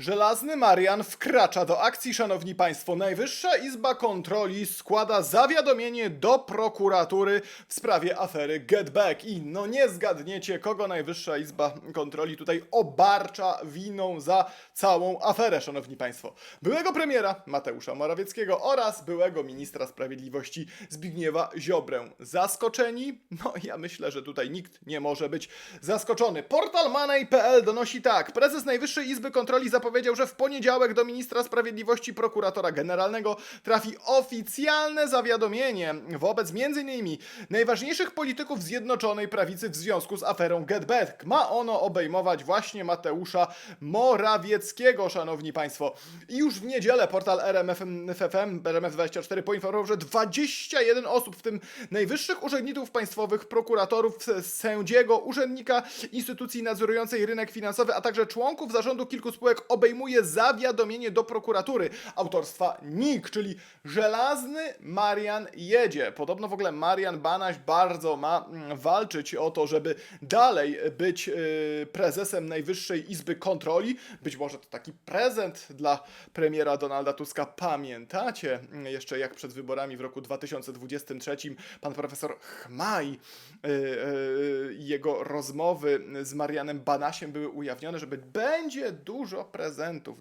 Żelazny Marian wkracza do akcji, szanowni państwo. Najwyższa Izba Kontroli składa zawiadomienie do prokuratury w sprawie afery Get Back. I no nie zgadniecie, kogo Najwyższa Izba Kontroli tutaj obarcza winą za całą aferę, szanowni państwo. Byłego premiera Mateusza Morawieckiego oraz byłego ministra sprawiedliwości Zbigniewa Ziobrę. Zaskoczeni? No ja myślę, że tutaj nikt nie może być zaskoczony. Portal Money.pl donosi tak. Prezes Najwyższej Izby Kontroli zapowiedział, że w poniedziałek do ministra sprawiedliwości prokuratora generalnego trafi oficjalne zawiadomienie wobec m.in. najważniejszych polityków Zjednoczonej Prawicy w związku z aferą Get Back. Ma ono obejmować właśnie Mateusza Morawieckiego, szanowni państwo. I już w niedzielę portal RMF FFM, RMF24 poinformował, że 21 osób, w tym najwyższych urzędników państwowych, prokuratorów, sędziego, urzędnika instytucji nadzorującej rynek finansowy, a także członków zarządu kilku spółek obejmuje zawiadomienie do prokuratury autorstwa NIK, czyli Żelazny Marian jedzie. Podobno w ogóle Marian Banaś bardzo ma mm, walczyć o to, żeby dalej być yy, prezesem Najwyższej Izby Kontroli. Być może to taki prezent dla premiera Donalda Tuska. Pamiętacie mm, jeszcze jak przed wyborami w roku 2023 pan profesor Chmaj yy, i jego rozmowy z Marianem Banasiem były ujawnione, że będzie dużo prezentów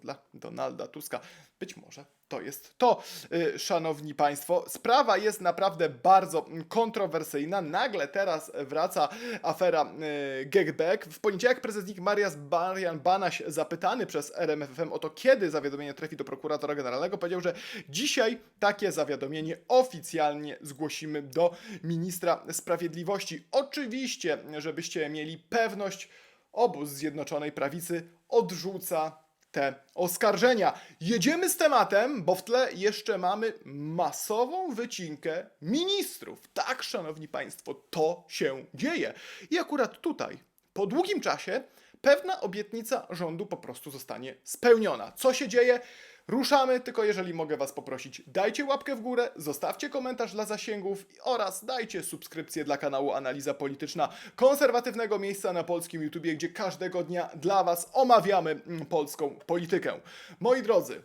dla Donalda Tuska. Być może to jest to, yy, szanowni państwo. Sprawa jest naprawdę bardzo kontrowersyjna. Nagle teraz wraca afera yy, Gagback. W poniedziałek prezes Marias Marian Banaś zapytany przez RMFFM o to, kiedy zawiadomienie trafi do prokuratora generalnego, powiedział, że dzisiaj takie zawiadomienie oficjalnie zgłosimy do ministra sprawiedliwości. Oczywiście, żebyście mieli pewność, obóz Zjednoczonej Prawicy odrzuca te oskarżenia. Jedziemy z tematem, bo w tle jeszcze mamy masową wycinkę ministrów. Tak, szanowni państwo, to się dzieje. I akurat tutaj, po długim czasie, pewna obietnica rządu po prostu zostanie spełniona. Co się dzieje? Ruszamy, tylko jeżeli mogę Was poprosić, dajcie łapkę w górę, zostawcie komentarz dla zasięgów oraz dajcie subskrypcję dla kanału Analiza Polityczna, konserwatywnego miejsca na polskim YouTubie, gdzie każdego dnia dla Was omawiamy mm, polską politykę. Moi drodzy,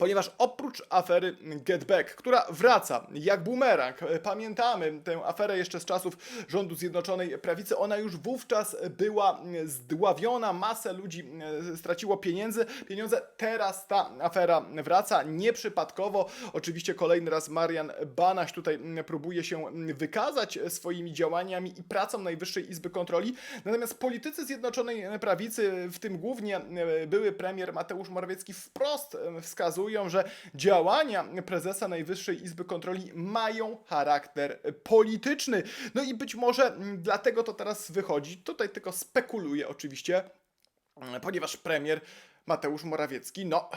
Ponieważ oprócz afery Get Back, która wraca jak bumerang, e, pamiętamy tę aferę jeszcze z czasów rządu Zjednoczonej Prawicy, ona już wówczas była zdławiona, masę ludzi e, straciło pieniędzy, pieniądze, teraz ta afera wraca, nieprzypadkowo, oczywiście kolejny raz Marian Banaś tutaj próbuje się wykazać swoimi działaniami i pracą Najwyższej Izby Kontroli, natomiast politycy Zjednoczonej Prawicy, w tym głównie e, były premier Mateusz Morawiecki wprost e, że działania prezesa Najwyższej Izby Kontroli mają charakter polityczny. No i być może mm, dlatego to teraz wychodzi. Tutaj tylko spekuluję oczywiście, ponieważ premier Mateusz Morawiecki, no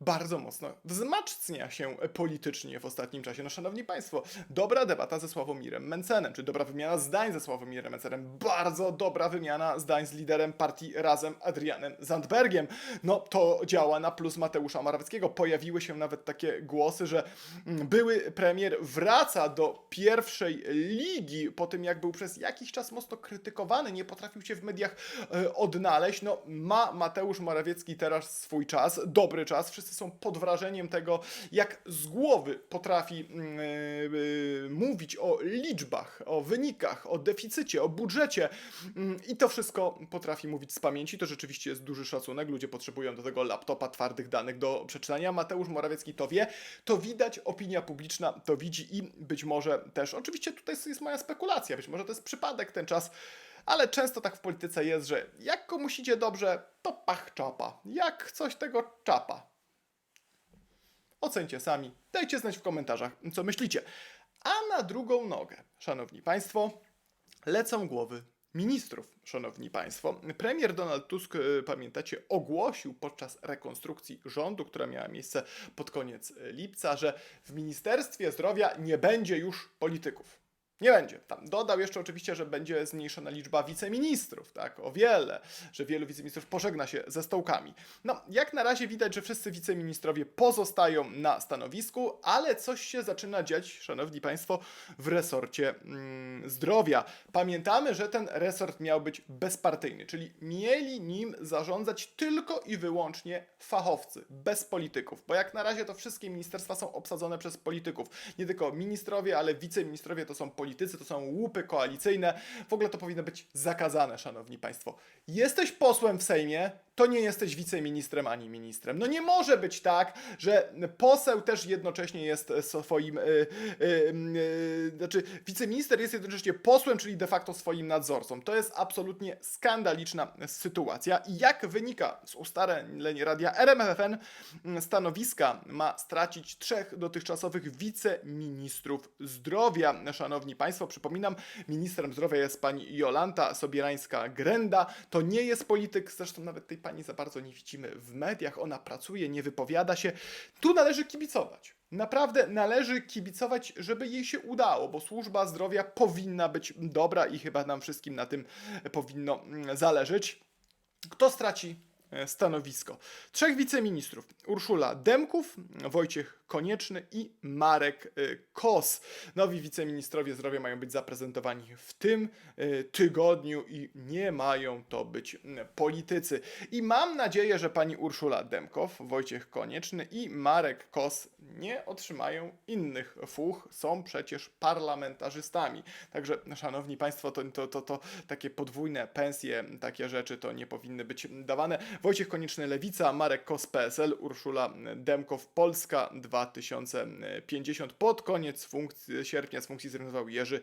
bardzo mocno wzmacnia się politycznie w ostatnim czasie. No szanowni państwo, dobra debata ze Sławomirem Mencenem, czy dobra wymiana zdań ze Sławomirem Mencenem, bardzo dobra wymiana zdań z liderem partii Razem Adrianem Zandbergiem. No to działa na plus Mateusza Morawieckiego. Pojawiły się nawet takie głosy, że mm, były premier wraca do pierwszej ligi po tym, jak był przez jakiś czas mocno krytykowany, nie potrafił się w mediach e, odnaleźć. No ma Mateusz Morawiecki teraz swój czas, dobry czas, wszyscy są pod wrażeniem tego, jak z głowy potrafi yy, mówić o liczbach, o wynikach, o deficycie, o budżecie mm, i to wszystko potrafi mówić z pamięci. To rzeczywiście jest duży szacunek. Ludzie potrzebują do tego laptopa, twardych danych do przeczytania. Mateusz Morawiecki to wie, to widać, opinia publiczna to widzi i być może też, oczywiście tutaj jest moja spekulacja, być może to jest przypadek ten czas, ale często tak w polityce jest, że jak komuś idzie dobrze, to pach czapa. Jak coś tego czapa. Ocencie sami, dajcie znać w komentarzach, co myślicie. A na drugą nogę, szanowni państwo, lecą głowy ministrów, szanowni państwo. Premier Donald Tusk, y, pamiętacie, ogłosił podczas rekonstrukcji rządu, która miała miejsce pod koniec lipca, że w Ministerstwie Zdrowia nie będzie już polityków. Nie będzie. Tam dodał jeszcze oczywiście, że będzie zmniejszona liczba wiceministrów, tak, o wiele, że wielu wiceministrów pożegna się ze stołkami. No, jak na razie widać, że wszyscy wiceministrowie pozostają na stanowisku, ale coś się zaczyna dziać, szanowni państwo, w resorcie mm, zdrowia. Pamiętamy, że ten resort miał być bezpartyjny, czyli mieli nim zarządzać tylko i wyłącznie fachowcy, bez polityków, bo jak na razie to wszystkie ministerstwa są obsadzone przez polityków. Nie tylko ministrowie, ale wiceministrowie to są politycy, to są łupy koalicyjne. W ogóle to powinno być zakazane, szanowni państwo. Jesteś posłem w Sejmie, to nie jesteś wiceministrem ani ministrem. No nie może być tak, że poseł też jednocześnie jest swoim, y, y, y, znaczy wiceminister jest jednocześnie posłem, czyli de facto swoim nadzorcą. To jest absolutnie skandaliczna sytuacja i jak wynika z ustaleń radia RMFFN, stanowiska ma stracić trzech dotychczasowych wiceministrów zdrowia. Szanowni Państwo, przypominam, ministrem zdrowia jest pani Jolanta Sobierańska-Grenda. To nie jest polityk, zresztą nawet tej pani za bardzo nie widzimy w mediach. Ona pracuje, nie wypowiada się. Tu należy kibicować. Naprawdę należy kibicować, żeby jej się udało, bo służba zdrowia powinna być dobra i chyba nam wszystkim na tym powinno mm, zależeć. Kto straci e, stanowisko? Trzech wiceministrów: Urszula Demków, Wojciech Konieczny i Marek e, Kos. Nowi wiceministrowie zdrowia mają być zaprezentowani w tym e, tygodniu i nie mają to być politycy. I mam nadzieję, że pani Urszula Demkow, Wojciech Konieczny i Marek Kos nie otrzymają innych fuch. Są przecież parlamentarzystami. Także, szanowni państwo, to, to, to, to takie podwójne pensje, takie rzeczy to nie powinny być dawane. Wojciech Konieczny Lewica, Marek Kos PSL, Urszula Demkow Polska 2050. Pod koniec funkcji, sierpnia z funkcji zrezygnował Jerzy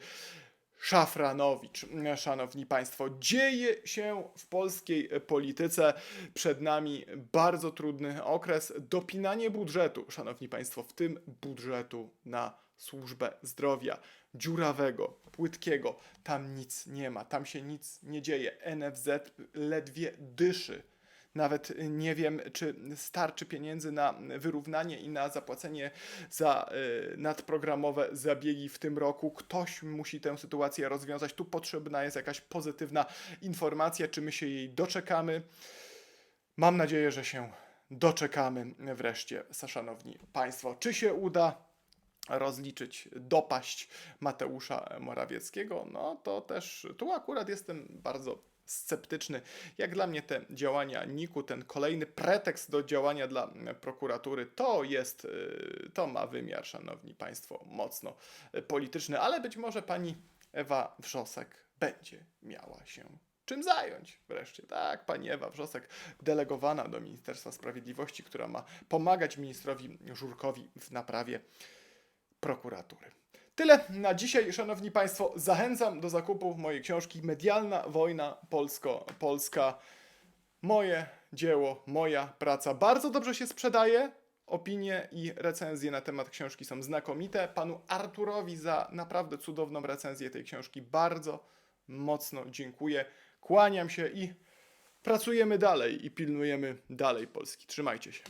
Szafranowicz. Szanowni Państwo, dzieje się w polskiej polityce. Przed nami bardzo trudny okres. Dopinanie budżetu, Szanowni Państwo, w tym budżetu na służbę zdrowia. Dziurawego, płytkiego. Tam nic nie ma, tam się nic nie dzieje. NFZ ledwie dyszy. Nawet nie wiem, czy starczy pieniędzy na wyrównanie i na zapłacenie za y, nadprogramowe zabiegi w tym roku. Ktoś musi tę sytuację rozwiązać. Tu potrzebna jest jakaś pozytywna informacja, czy my się jej doczekamy. Mam nadzieję, że się doczekamy wreszcie, szanowni Państwo. Czy się uda? rozliczyć dopaść Mateusza Morawieckiego, no to też tu akurat jestem bardzo sceptyczny. Jak dla mnie te działania NIK-u, ten kolejny pretekst do działania dla prokuratury, to jest, y, to ma wymiar, szanowni państwo, mocno y, polityczny, ale być może pani Ewa Wrzosek będzie miała się czym zająć wreszcie. Tak, pani Ewa Wrzosek, delegowana do Ministerstwa Sprawiedliwości, która ma pomagać ministrowi Żurkowi w naprawie prokuratury. Tyle na dzisiaj, szanowni państwo. Zachęcam do zakupu mojej książki Medialna wojna polsko-polska. Moje dzieło, moja praca bardzo dobrze się sprzedaje. Opinie i recenzje na temat książki są znakomite. Panu Arturowi za naprawdę cudowną recenzję tej książki bardzo mocno dziękuję. Kłaniam się i pracujemy dalej i pilnujemy dalej Polski. Trzymajcie się.